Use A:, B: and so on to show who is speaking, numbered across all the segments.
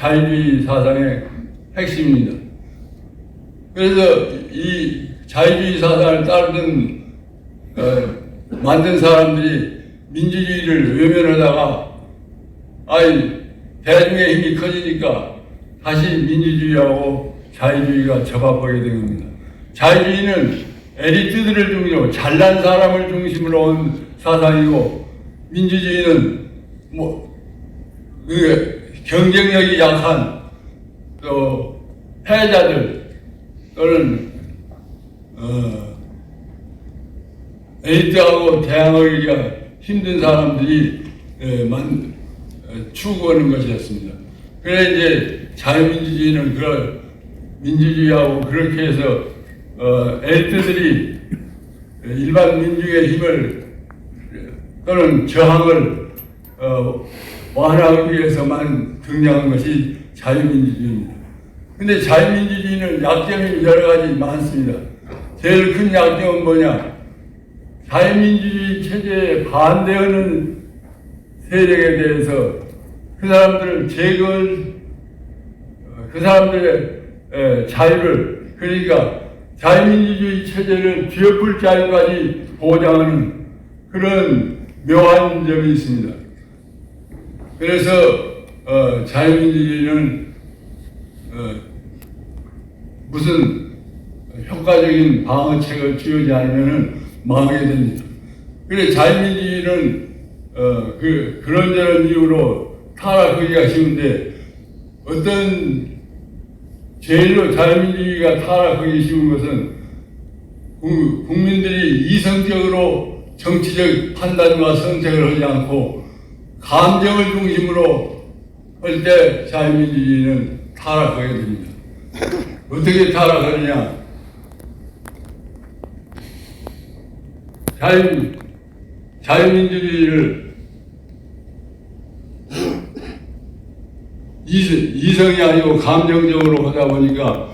A: 자유주의 사상의 핵심입니다. 그래서 이 자유주의 사상을 따르는 어, 만든 사람들이 민주주의를 외면하다가 아이 대중의 힘이 커지니까 다시 민주주의하고 자유주의가 접합하게 된 겁니다. 자유주의는 에리트들을 중심으로 잘난 사람을 중심으로 온 사상이고 민주주의는 뭐 그 경쟁력이 약한 또 패자들 또는 어, 에이트하고 대항하기가 힘든 사람들이 에, 만, 어, 추구하는 것이었습니다. 그래 이제 자유민주주의는 그걸 민주주의하고 그렇게 해서 어, 에이트들이 일반 민중의 힘을 또는 저항을 어, 완화하기 위해서만 등장한 것이 자유민주주의입니다. 근데 자유민주주의는 약점이 여러 가지 많습니다. 제일 큰 약점은 뭐냐? 자유민주주의 체제에 반대하는 세력에 대해서 그 사람들을 제거할, 어, 그 사람들의 에, 자유를, 그러니까 자유민주주의 체제를 뒤엎을 자유까지 보장하는 그런 묘한 점이 있습니다. 그래서 어, 자유민주주의는 어, 무슨 효과적인 방어책을 쥐우지 않으면 망하게 됩니다. 그래 자유민주주의는 어, 그 그런저런 이유로 타락하기가 쉬운데 어떤 제일로 자유민주주의가 타락하기 쉬운 것은 국- 국민들이 이성적으로 정치적 판단과 선택을 하지 않고 감정을 중심으로 할 때 자유민주주의는 타락하게 됩니다. 어떻게 타락하느냐? 자유, 자유민주주의를 이성, 이성이 아니고 감정적으로 하다 보니까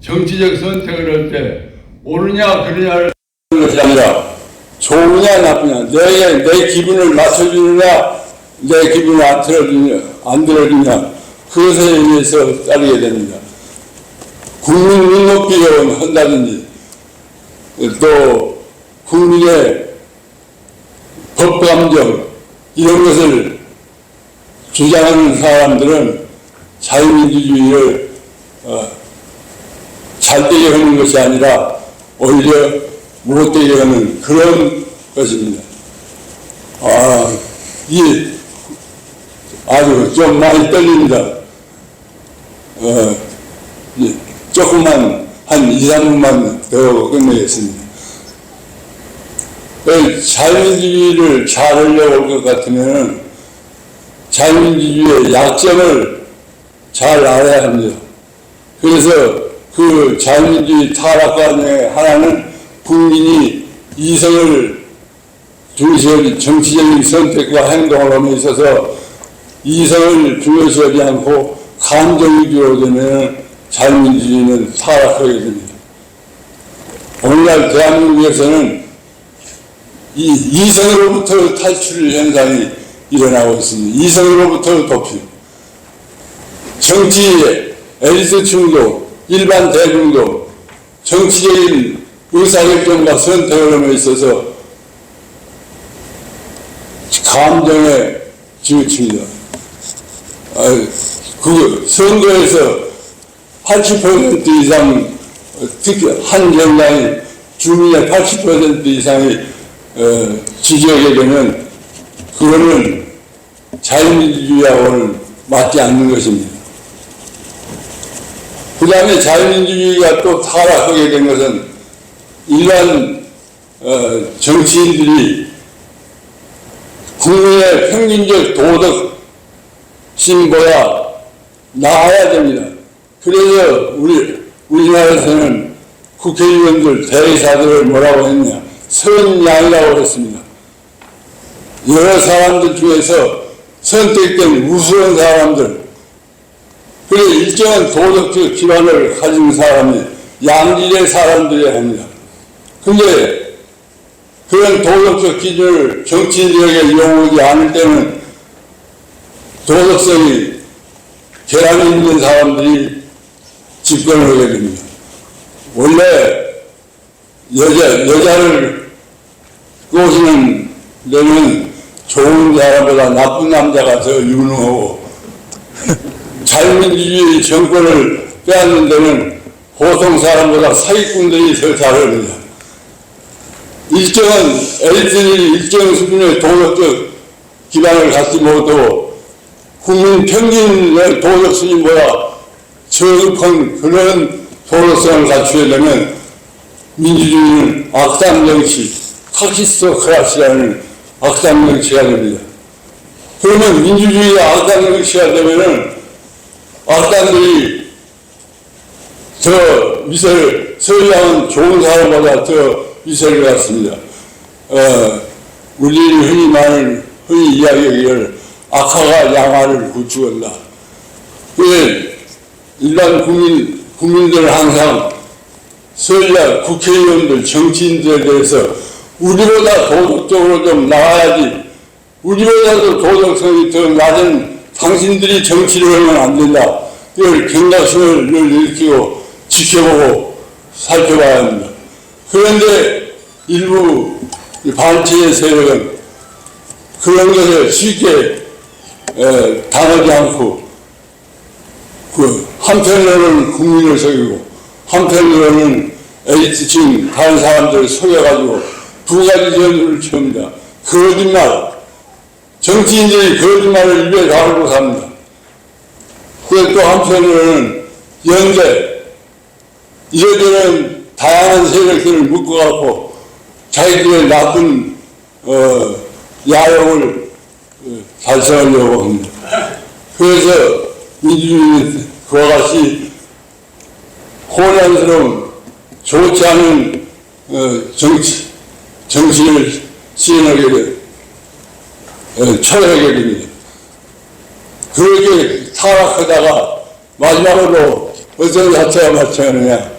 A: 정치적 선택을 할 때 옳으냐 그러냐를
B: 하는 것이 아니라 좋으냐 나쁘냐 내, 내 기분을 맞춰주느냐 내 기분을 안 틀어주냐 안 들어주냐 그것에 의해서 따르게 됩니다. 국민 눈높이를 한다든지 또 국민의 법감정 이런 것을 주장하는 사람들은 자유민주주의를 어, 잘되게 하는 것이 아니라 오히려 못되게 하는 그런 것입니다. 아, 이 아주 좀 많이 떨립니다. 어, 이 조금만 한 2, 3분만 더 끝내겠습니다. 그 자유민주주의를 잘 하려고 할 것 같으면 자유민주주의의 약점을 잘 알아야 합니다. 그래서 그 자유민주주의 타락과 중에 하나는 국민이 이성을 중시하지 정치적인 선택과 행동을 함에 있어서 이성을 중요시하지 않고 감정 위주로 되면 자유민주주의는 타락하게 됩니다. 오늘날 대한민국에서는 이 이성으로부터 탈출 현상이 일어나고 있습니다. 이성으로부터 도피. 정치 에리트층도 일반 대중도 정치적인 의사결정과 선택을 함에 있어서 감정에 지우칩니다. 아, 그 선거에서 80% 이상 어, 특히 한 정당이 주민의 80% 이상이 어, 지지하게 되면 그거는 자유민주주의하고는 맞지 않는 것입니다. 그 다음에 자유민주주의가 또 타락하게 된 것은 일반 어, 정치인들이 국민의 평균적 도덕 신보야 나아야 됩니다. 그래서 우리 우리나라에서는 국회의원들 대의사들을 뭐라고 했냐 선양이라고 했습니다. 여러 사람들 중에서 선택된 우수한 사람들 그래 일정한 도덕적 기반을 가진 사람이 양질의 사람들이야 합니다. 근데 그런 도덕적 기준을 정치인들에게 이용하지 않을 때는 도덕성이 계란이 있는 사람들이 집권을 하게 됩니다. 원래 여자, 여자를 꼬시는 데는 좋은 사람보다 나쁜 남자가 더 유능하고 자유민주주의 정권을 빼앗는 데는 보통 사람보다 사기꾼들이 더 잘합니다. 일정한 엘리트들이 일정 수준의 도덕적 기반을 갖지 못하고 국민 평균의 도덕 수준보다 저급한 그런 도덕성을 갖추려면 민주주의는 악당 정치, 카키스토크라시라는 악당 정치가 됩니다. 그러면 민주주의가 악당 정치가 되면은 악당들이 저 미세를 서양은 좋은 사람보다 더 미세를 갖습니다. 어, 우리 흔히 말을 흔히 이야기하기를 악화가 양화를 구축한다. 그 일반 국민 국민들은 항상 서야 국회의원들 정치인들에 대해서 우리보다 도덕적으로 좀 나아야지 우리보다도 도덕성이 더 낮은 당신들이 정치를 하면 안 된다. 이걸 경각심을 늘 일으키고 지켜보고 살펴봐야 합니다. 그런데 일부 이 반체의 세력은 그런 것을 쉽게 에, 당하지 않고 그 한편으로는 국민을 속이고 한편으로는 엘리트층 다른 사람들을 속여가지고 두 가지 전술을 취합니다. 거짓말 정치인들이 거짓말을 입에 달고 삽니다. 그또 한편으로는 연대 이래저래 다양한 세력들을 묶어갖고 자기들의 나쁜 어, 야욕을 어, 달성하려고 합니다. 그래서 민주주의 그와 같이 혼란스러운 좋지 않은 어, 정치 정치를 시행하게 돼 어, 처하게 됩니다. 그렇게 타락하다가 마지막으로 어떤 자체가 마찬가지냐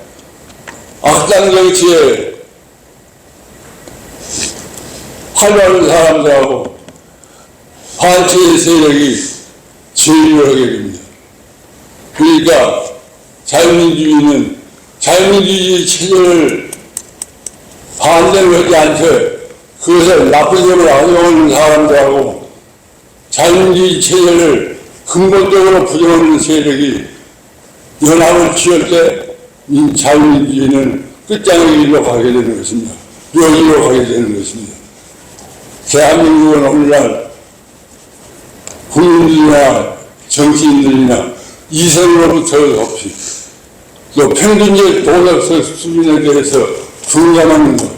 B: 악당 정치에 활발한 사람들하고 반체의 세력이 제의를 하게 됩니다. 그러니까 자유민주주의는 자유민주주의 체제를 반대를 하지 않되 그것을 나쁜 점을 악용하는 사람들하고 자유민주주의 체제를 근본적으로 부정하는 세력이 연합을 취할 때이 자유민주주의는 끝장의 길로 가게 되는 것입니다. 묘기로 가게 되는 것입니다. 대한민국은 오늘날 국민들이나 정치인들이나 이성으로부터 높이 또 평균적 도덕적 수준에 대해서 둔감한 것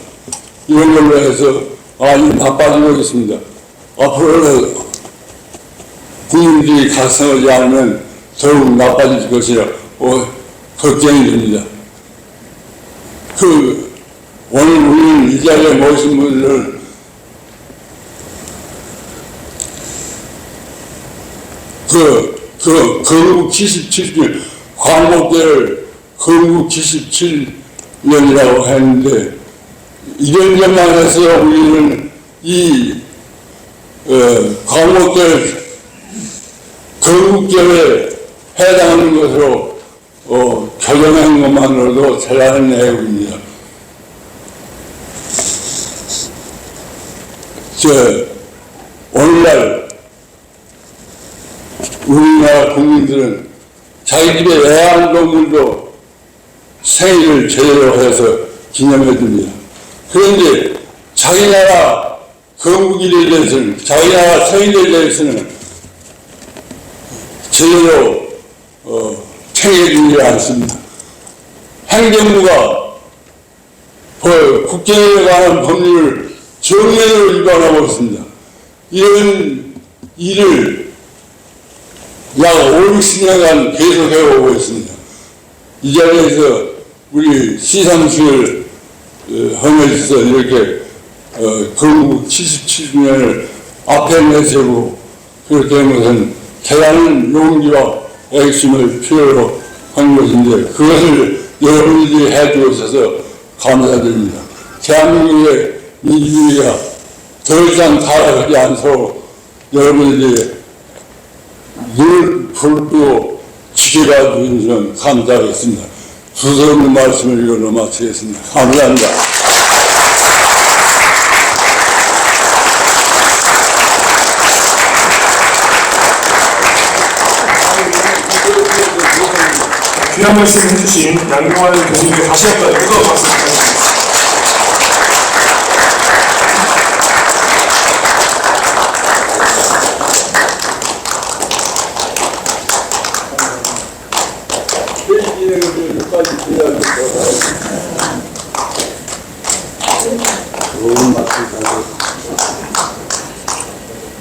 B: 이런 걸로 해서 아주 나빠지고 있습니다. 앞으로는 국민들이 각성하지 않으면 더욱 나빠질 것이라 어, 걱정이 됩니다. 그 오늘 우리는 이 자리에 모신 분들 그, 그, 건국 77년, 광복절 건국 77년이라고 했는데, 이런 점만 해서 우리는 이, 어, 광복절, 건국절에 해당하는 것으로, 어, 교정한 것만으로도 대단한 내용입니다. 저, 오늘날 우리나라 국민들은 자기 집의 애완동물도 생일을 제대로 해서 기념해 줍니다. 그런데 자기 나라 건국일에 대해서는, 자기 나라 생일에 대해서는 제대로 어, 챙겨주지 않습니다. 행정부가 그 국정에 관한 법률을 정면으로 위반하고 있습니다. 이런 일을 약 5, 60년간 계속 해오고 있습니다. 이 자리에서 우리 시상식을 어, 하면서 이렇게 어, 건국 77주년을 앞에 내세우고 그렇게 한 것은 대단한 용기와 애심을 필요로 한 것인데 그것을 여러분들이 해주셔서 감사드립니다. 대한민국의 민주주의가 더 이상 타락하지 않도록 여러분들이 늘 불고 시간 주시면 감사하겠습니다. 없는 말씀을 이걸로 마치겠습니다. 감사합니다.
C: 귀한 말씀 해주신 양경환 교수님께 다시 한번 뜨거운 박수 부탁드립니다.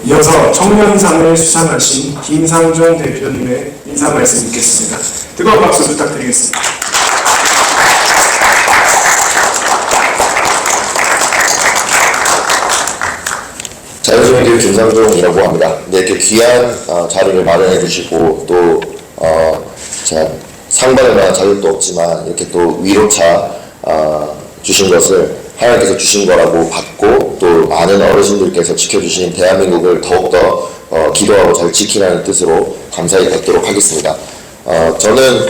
C: 이어서 청년상을 수상하신 김상종 대표님의 인사 말씀 듣겠습니다. 뜨거운 박수 부탁드리겠습니다.
D: 자연스러운 김상종이라고 합니다. 네, 이렇게 귀한 어, 자리를 마련해 주시고 또 어, 제가 상 받을 만한 자격도 없지만 이렇게 또 위로차 어, 주신 것을 하나님께서 주신 거라고 받고 또 많은 어르신들께서 지켜주신 대한민국을 더욱더 어, 기도하고 잘 지키라는 뜻으로 감사히 받도록 하겠습니다. 어, 저는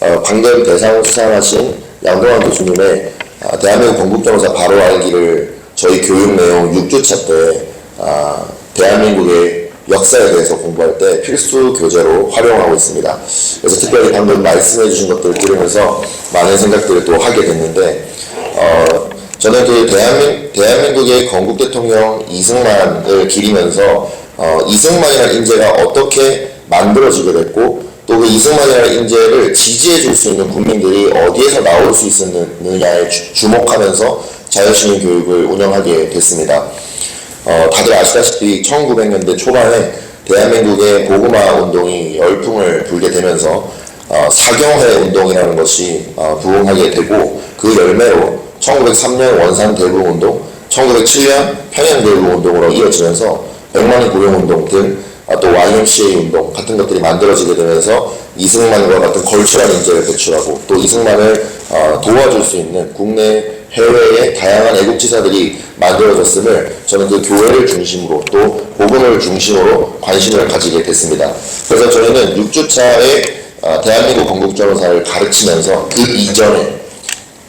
D: 어, 방금 대상 수상하신 양동환 교수님의 아, 대한민국 건국정사 바로 알기를 저희 교육 내용 6주차 때 아, 대한민국의 역사에 대해서 공부할 때 필수 교재로 활용하고 있습니다. 그래서 특별히 방금 말씀해 주신 것들을 들으면서 많은 생각들을 또 하게 됐는데 어, 저는 그 대한민, 대한민국의 건국 대통령 이승만을 기리면서 어, 이승만이라는 인재가 어떻게 만들어지게 됐고 또 그 이승만이라는 인재를 지지해 줄 수 있는 국민들이 어디에서 나올 수 있었느냐에 주- 주목하면서 자유시민 교육을 운영하게 됐습니다. 어, 다들 아시다시피 1900년대 초반에 대한민국의 보그마 운동이 열풍을 불게 되면서 어, 사경회 운동이라는 것이 어, 부흥하게 되고 그 열매로 1903년 원산 대부 운동, 1907년 평양 대부 운동으로 이어지면서 백만인 구령 운동 등 아, 또 YMCA 운동 같은 것들이 만들어지게 되면서 이승만과 같은 걸출한 인재를 배출하고 또 이승만을 어, 도와줄 수 있는 국내 해외의 다양한 애국지사들이 만들어졌음을 저는 그 교회를 중심으로 또 복음을 중심으로 관심을 가지게 됐습니다. 그래서 저희는 6주차에 아, 대한민국 건국정사를 가르치면서 그 이전에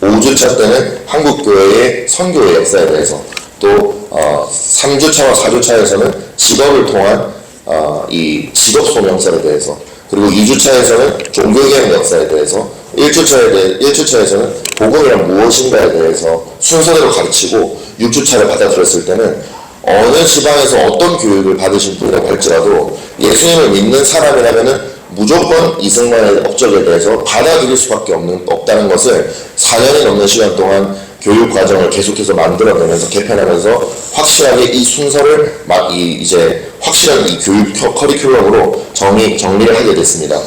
D: 5주차 때는 한국교회의 선교의 역사에 대해서 또 어, 3주차와 4주차에서는 직업을 통한 어, 이 직업 소명설에 대해서 그리고 2주차에서는 종교개혁 역사에 대해서 1주차에 대해 1주차에서는 복음이란 무엇인가에 대해서 순서대로 가르치고 6주차를 받아들였을 때는 어느 지방에서 어떤 교육을 받으신 분이라고 할지라도 예수님을 믿는 사람이라면은 무조건 이승만의 업적에 대해서 받아들일 수밖에 없는, 없다는 것을 4년이 넘는 시간 동안 교육 과정을 계속해서 만들어내면서 개편하면서 확실하게 이 순서를 막 이, 이제 확실한 이 교육 커- 커리큘럼으로 정리, 정리를 하게 됐습니다.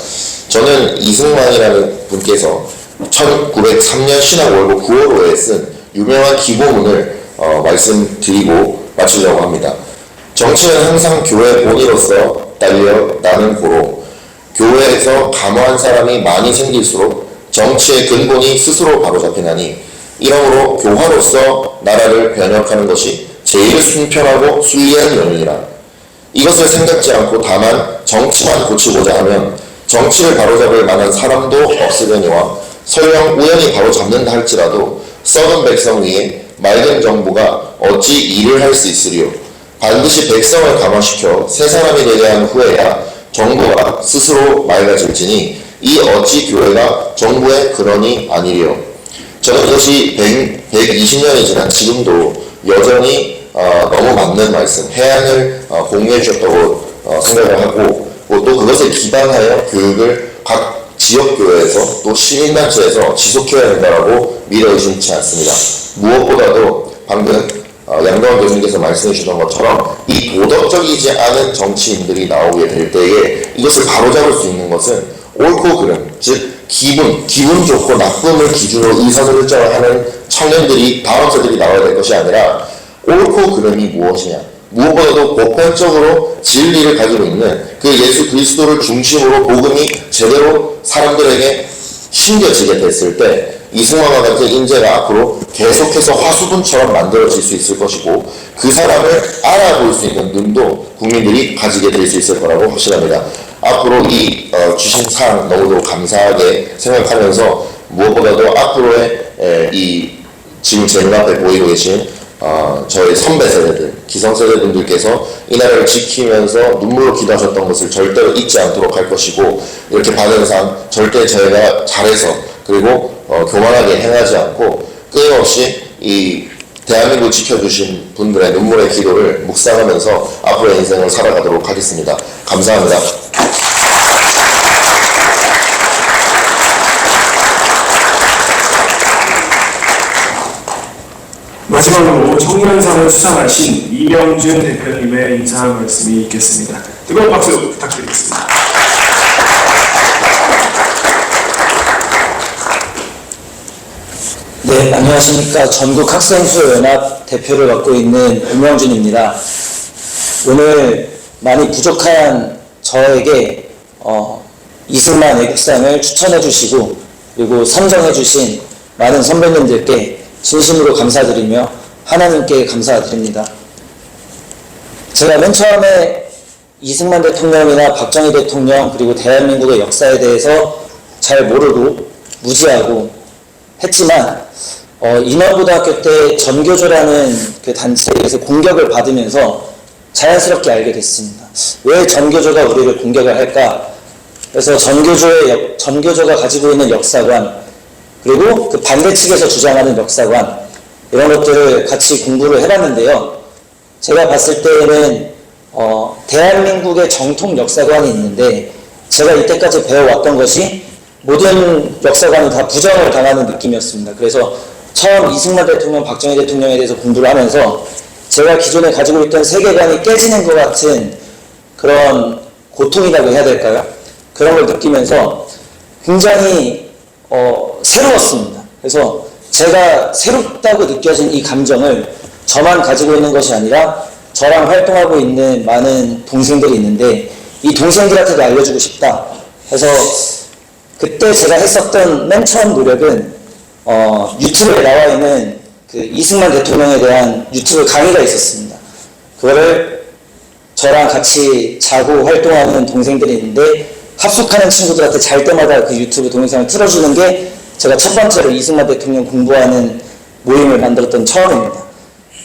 D: 저는 이승만이라는 분께서 1903년 신학월고 9월호에 쓴 유명한 기고문을 어, 말씀드리고 마치려고 합니다. 정치는 항상 교회 본의로서 딸려 나는 고로 교회에서 감화한 사람이 많이 생길수록 정치의 근본이 스스로 바로잡히나니 이러므로 교화로서 나라를 변혁하는 것이 제일 순편하고 순리한 연륜이라. 이것을 생각지 않고 다만 정치만 고치고자 하면 정치를 바로잡을 만한 사람도 없으려니와 설령 우연히 바로잡는다 할지라도 썩은 백성 위에 맑은 정부가 어찌 일을 할 수 있으리요? 반드시 백성을 감화시켜 새 사람이 되게 한 후에야 정부가 스스로 맑아질지니 이 어찌 교회가 정부의 근원이 아니리요. 저는 이것이 100, 120년이 지난 지금도 여전히 어, 너무 맞는 말씀, 해안을 어, 공유해 주셨다고 어, 생각을 하고 또 그것을 기반하여 교육을 각 지역교회에서 또 시민단체에서 지속해야 된다고 믿어 의심치 않습니다. 무엇보다도 방금 어, 양동원 교수님께서 말씀해 주셨던 것처럼 이 도덕적이지 않은 정치인들이 나오게 될 때에 이것을 바로잡을 수 있는 것은 옳고 그름, 즉 기분, 기분 좋고 나쁨을 기준으로 의사결정을 하는 청년들이 세들이 나와야 될 것이 아니라 옳고 그름이 무엇이냐? 무엇보다도 보편적으로 진리를 가지고 있는 그 예수 그리스도를 중심으로 복음이 제대로 사람들에게 심겨지게 됐을 때 이승만과 같은 인재가 앞으로 계속해서 화수분처럼 만들어질 수 있을 것이고 그 사람을 알아볼 수 있는 눈도 국민들이 가지게 될 수 있을 거라고 확신합니다. 앞으로 이 어, 주신 상 너무도 감사하게 생각하면서 무엇보다도 앞으로의 에, 이 지금 제 눈앞에 보이고 계신 어, 저희 선배 세대들, 기성 세대분들께서 이 나라를 지키면서 눈물로 기도하셨던 것을 절대로 잊지 않도록 할 것이고 이렇게 받은 상 절대 저희가 잘해서 그리고 어, 교만하게 행하지 않고 끊임없이 이 대한민국 지켜주신 분들의 눈물의 기도를 묵상하면서 앞으로의 인생을 살아가도록 하겠습니다. 감사합니다.
C: 마지막으로 청년상을 수상하신 이명준 대표님의 인사 말씀이 있겠습니다. 뜨거운 박수 부탁드리겠습니다.
E: 네, 안녕하십니까. 전국 학생수연합 대표를 맡고 있는 임명준입니다. 오늘 많이 부족한 저에게 어, 이승만 애국상을 추천해 주시고 그리고 선정해 주신 많은 선배님들께 진심으로 감사드리며 하나님께 감사드립니다. 제가 맨 처음에 이승만 대통령이나 박정희 대통령 그리고 대한민국의 역사에 대해서 잘 모르고 무지하고 했지만 어, 인하고등학교 때 전교조라는 그 단체에서 공격을 받으면서 자연스럽게 알게 됐습니다. 왜 전교조가 우리를 공격을 할까? 그래서 전교조의 역- 전교조가 가지고 있는 역사관 그리고 그 반대 측에서 주장하는 역사관 이런 것들을 같이 공부를 해봤는데요. 제가 봤을 때는 어, 대한민국의 정통 역사관이 있는데 제가 이때까지 배워왔던 것이 모든 역사관이 다 부정을 당하는 느낌이었습니다. 그래서 처음 이승만 대통령, 박정희 대통령에 대해서 공부를 하면서 제가 기존에 가지고 있던 세계관이 깨지는 것 같은 그런 고통이라고 해야 될까요? 그런 걸 느끼면서 굉장히 어, 새로웠습니다. 그래서 제가 새롭다고 느껴진 이 감정을 저만 가지고 있는 것이 아니라 저랑 활동하고 있는 많은 동생들이 있는데 이 동생들한테도 알려주고 싶다. 해서 그때 제가 했었던 맨 처음 노력은 어, 유튜브에 나와 있는 그 이승만 대통령에 대한 유튜브 강의가 있었습니다. 그거를 저랑 같이 자고 활동하는 동생들이 있는데 합숙하는 친구들한테 잘 때마다 그 유튜브 동영상을 틀어주는 게 제가 첫 번째로 이승만 대통령 공부하는 모임을 만들었던 처음입니다.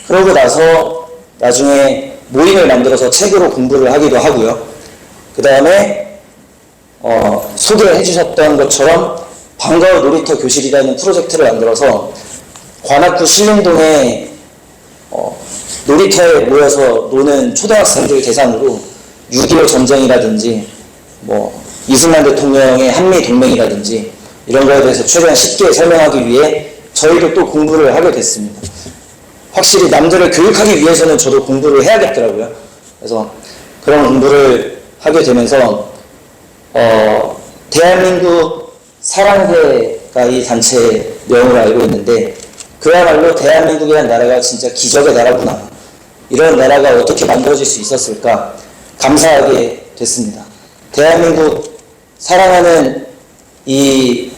E: 그러고 나서 나중에 모임을 만들어서 책으로 공부를 하기도 하고요. 그 다음에 어, 소개해 주셨던 것처럼 방과후 놀이터 교실이라는 프로젝트를 만들어서 관악구 신림동에 어, 놀이터에 모여서 노는 초등학생들 대상으로 6.25 전쟁이라든지 뭐 이승만 대통령의 한미 동맹이라든지 이런 거에 대해서 최대한 쉽게 설명하기 위해 저희도 또 공부를 하게 됐습니다. 확실히 남들을 교육하기 위해서는 저도 공부를 해야겠더라고요. 그래서 그런 공부를 하게 되면서 어, 대한민국 사랑회가 이 단체의 명으로 알고 있는데 그야말로 대한민국이라는 나라가 진짜 기적의 나라구나. 이런 나라가 어떻게 만들어질 수 있었을까 감사하게 됐습니다. 대한민국 사랑하는 이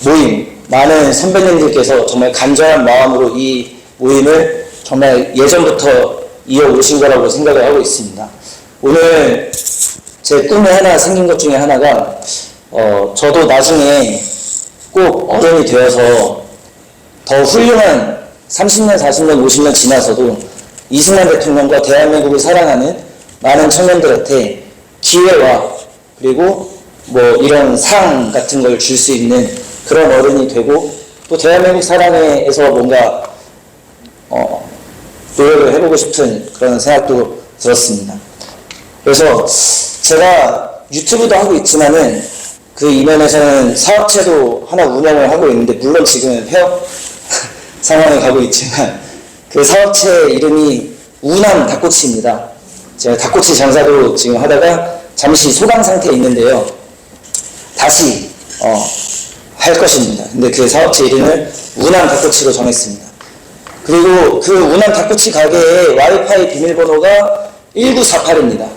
E: 모임 많은 선배님들께서 정말 간절한 마음으로 이 모임을 정말 예전부터 이어오신 거라고 생각을 하고 있습니다. 오늘 제 꿈에 하나 생긴 것 중에 하나가 어, 저도 나중에 꼭 어른이 되어서 더 훌륭한 30년, 40년, 50년 지나서도 이승만 대통령과 대한민국을 사랑하는 많은 청년들한테 기회와 그리고 뭐 이런 상 같은 걸 줄 수 있는 그런 어른이 되고 또 대한민국 사랑회에서 뭔가 어, 노력을 해보고 싶은 그런 생각도 들었습니다. 그래서 제가 유튜브도 하고 있지만은 그 이면에서는 사업체도 하나 운영을 하고 있는데 물론 지금은 폐업 상황에 가고 있지만 그 사업체 이름이 우남 닭꼬치입니다. 제가 닭꼬치 장사도 지금 하다가 잠시 소강 상태에 있는데요. 다시 어, 할 것입니다. 근데 그 사업체 이름을 우남 닭꼬치로 정했습니다. 그리고 그 우남 닭꼬치 가게의 와이파이 비밀번호가 1948입니다.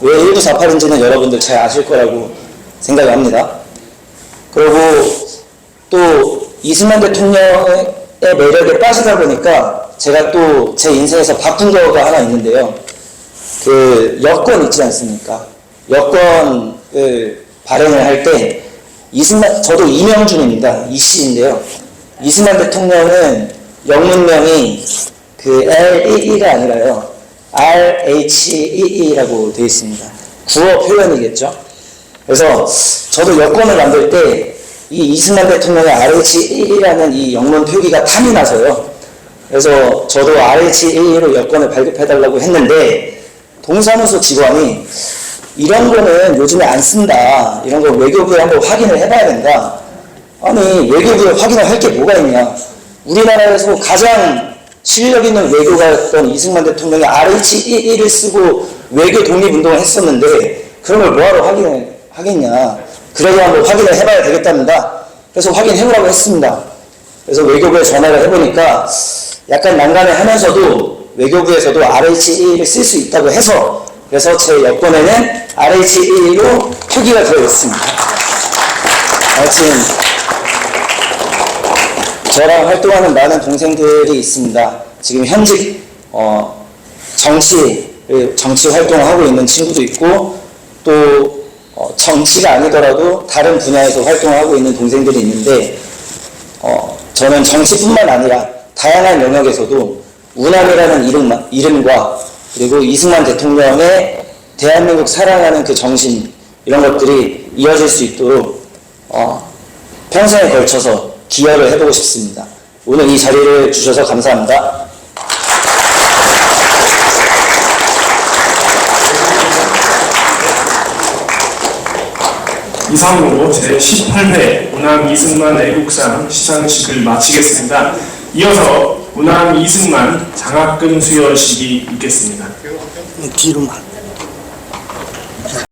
E: 왜 1948인지는 여러분들 잘 아실 거라고 생각을 합니다. 그리고 또 이승만 대통령의 매력에 빠지다 보니까 제가 또 제 인생에서 바꾼 거가 하나 있는데요. 그 여권 있지 않습니까? 여권을 발행을 할 때 이승만 저도 이명준입니다. 이씨인데요. 이승만 대통령은 영문명이 그 L-E-E가 아니라요. R-H-E-E라고 되어 있습니다. 구어 표현이겠죠. 그래서 저도 여권을 만들 때 이 이승만 대통령의 RH1이라는 이 영문 표기가 탐이 나서요. 그래서 저도 RH1로 여권을 발급해달라고 했는데 동사무소 직원이 이런 거는 요즘에 안 쓴다. 이런 거 외교부에 한번 확인을 해봐야 된다. 아니 외교부에 확인을 할 게 뭐가 있냐. 우리나라에서 가장 실력 있는 외교가였던 이승만 대통령이 RH1을 쓰고 외교 독립운동을 했었는데 그런 걸 뭐하러 확인을 하겠냐. 그래도 한번 확인을 해봐야 되겠답니다. 그래서 확인해보라고 했습니다. 그래서 외교부에 전화를 해보니까 약간 난감해 하면서도 외교부에서도 RH1을 쓸 수 있다고 해서 그래서 제 여권에는 RH1로 표기가 되어 있습니다. 하여튼 저랑 활동하는 많은 동생들이 있습니다. 지금 현직 어, 정치 정치 활동을 하고 있는 친구도 있고 또 어, 정치가 아니더라도 다른 분야에서 활동하고 있는 동생들이 있는데 어, 저는 정치뿐만 아니라 다양한 영역에서도 우남이라는 이름, 이름과 그리고 이승만 대통령의 대한민국 사랑하는 그 정신 이런 것들이 이어질 수 있도록 어, 평생에 걸쳐서 기여를 해보고 싶습니다. 오늘 이 자리를 주셔서 감사합니다.
C: 이상으로 제18회 우남 이승만 애국상 시상식을 마치겠습니다. 이어서 우남 이승만 장학금 수여식이 있겠습니다.
F: 뒤로만.